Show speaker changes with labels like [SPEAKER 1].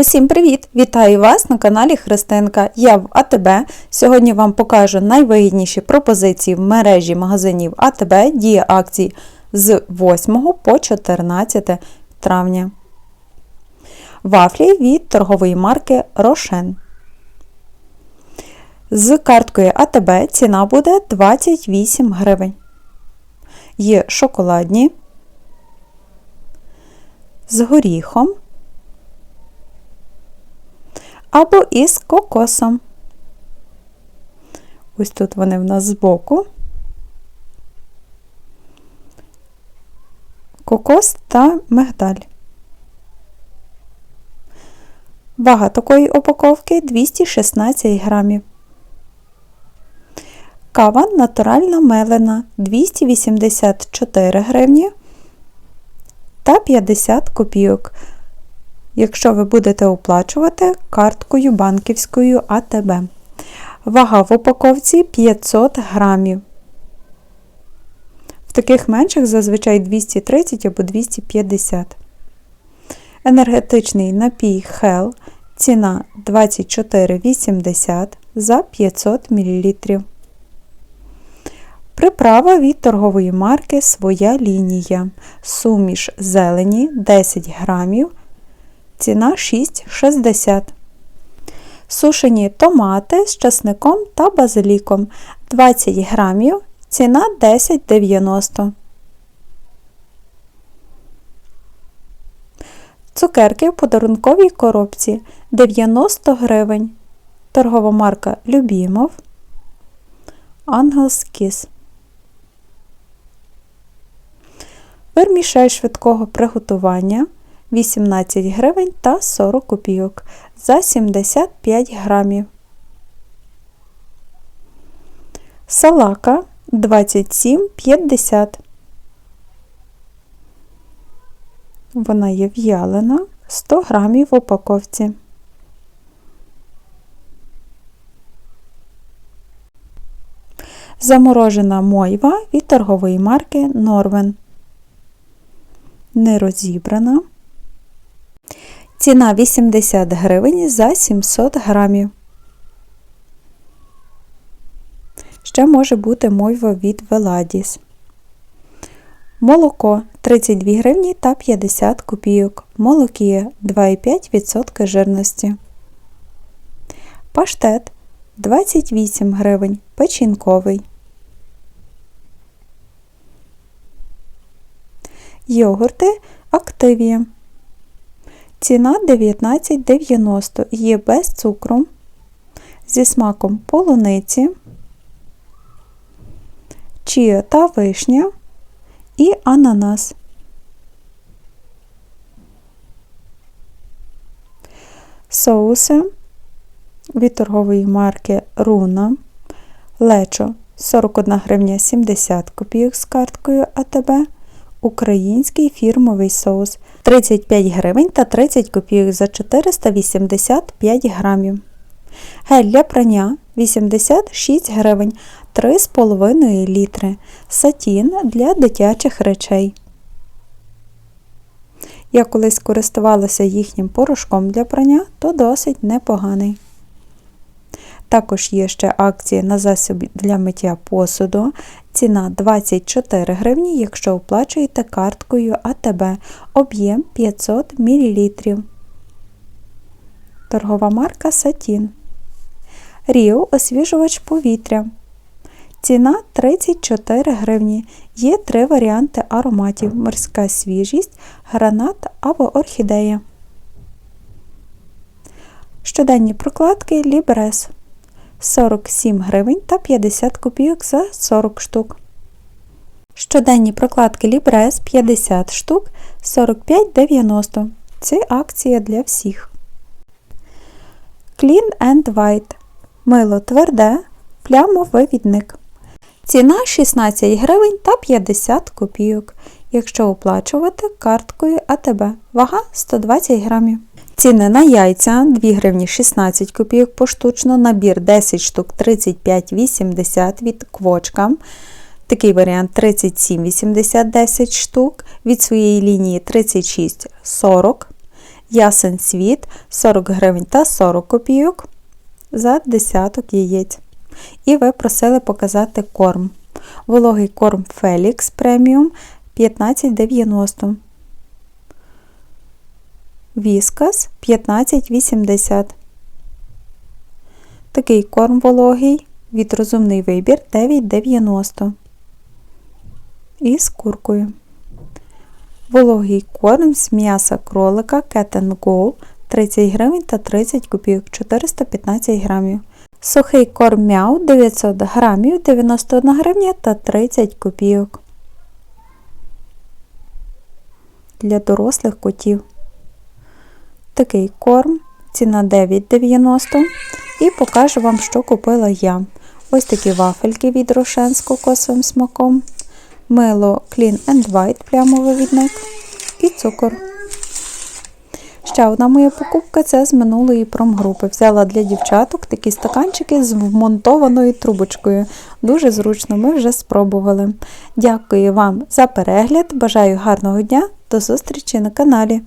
[SPEAKER 1] Усім привіт! Вітаю вас на каналі Христинка. Я в АТБ. Сьогодні вам покажу найвигідніші пропозиції в мережі магазинів АТБ дія акцій з 8 по 14 травня. Вафлі від торгової марки Рошен. З карткою АТБ ціна буде 28 гривень. Є шоколадні з горіхом або із кокосом. Ось тут вони в нас збоку. Кокос та мигдаль. Вага такої упаковки 216 грамів. Кава натуральна мелена 284 гривні та 50 копійок якщо ви будете оплачувати карткою банківською АТБ. Вага в упаковці 500 грамів. В таких менших зазвичай 230 або 250. Енергетичний напій Hell. Ціна 24,80 за 500 мл. Приправа від торгової марки Своя лінія. Суміш зелені 10 грамів ціна 6,60. Сушені томати з часником та базиліком 20 грамів, ціна 10,90. Цукерки в подарунковій коробці 90 гривень. Торгова марка Любімов. Ангелс Кіс. Вермішель швидкого приготування 18 гривень та 40 копійок за 75 грамів. Салака 27,50. Вона є в'ялена 100 грамів в упаковці. Заморожена мойва від торгової марки Норвен. Не розібрана. Ціна 80 гривень за 700 грамів. Ще може бути мойва від Веладіс. Молоко 32 гривні та 50 копійок. Молокія 2,5% жирності. Паштет 28 гривень. Печінковий. Йогурти Активія Ціна 19,90 є без цукру, зі смаком полуниці, чія та вишня. І ананас. Соуси від торгової марки Руна. Лечо 41 гривня 70 копійок з карткою АТБ. Український фірмовий соус 35 гривень та 30 копійок за 485 грамів. Гель для прання 86 гривень 3,5 літри. Сатін для дитячих речей. Я колись користувалася їхнім порошком для прання, то досить непоганий. Також є ще акції на засіб для миття посуду. Ціна 24 гривні, якщо оплачуєте карткою АТБ. Об'єм 500 мл. Торгова марка Сатін. Ріо освіжувач повітря. Ціна 34 гривні. Є три варіанти ароматів: морська свіжість, гранат або орхідея. Щоденні прокладки Лібрес. 47 гривень та 50 копійок за 40 штук. Щоденні прокладки Лібрес 50 штук 45,90. Це акція для всіх. Clean and White. Мило тверде, плямовивідник. Ціна 16 гривень та 50 копійок. Якщо оплачувати карткою АТБ. Вага 120 грамів. Ціни на яйця 2 гривні 16 копійок поштучно, набір 10 штук 35,80 від квочка. Такий варіант 37,80 10 штук, від своєї лінії 36,40. Ясен світ 40 гривень та 40 копійок за десяток яєць. І ви просили показати корм. Вологий корм Felix преміум 15,90. Віскас 15,80. Такий корм вологий від розумний вибір 9,90. І з куркою. Вологий корм з м'яса кролика Cat Go 30 гривень та 30 копійок 415 грамів. Сухий корм мяу 900 грамів 91 гривня та 30 копійок. Для дорослих котів. Такий корм. Ціна 9,90. І покажу вам, що купила я. Ось такі вафельки від Рошен з кокосовим смаком. Мило Clean and White плямовий відник і цукор. Ще одна моя покупка це з минулої промгрупи. Взяла для дівчаток такі стаканчики з вмонтованою трубочкою. Дуже зручно, ми вже спробували. Дякую вам за перегляд. Бажаю гарного дня. До зустрічі на каналі.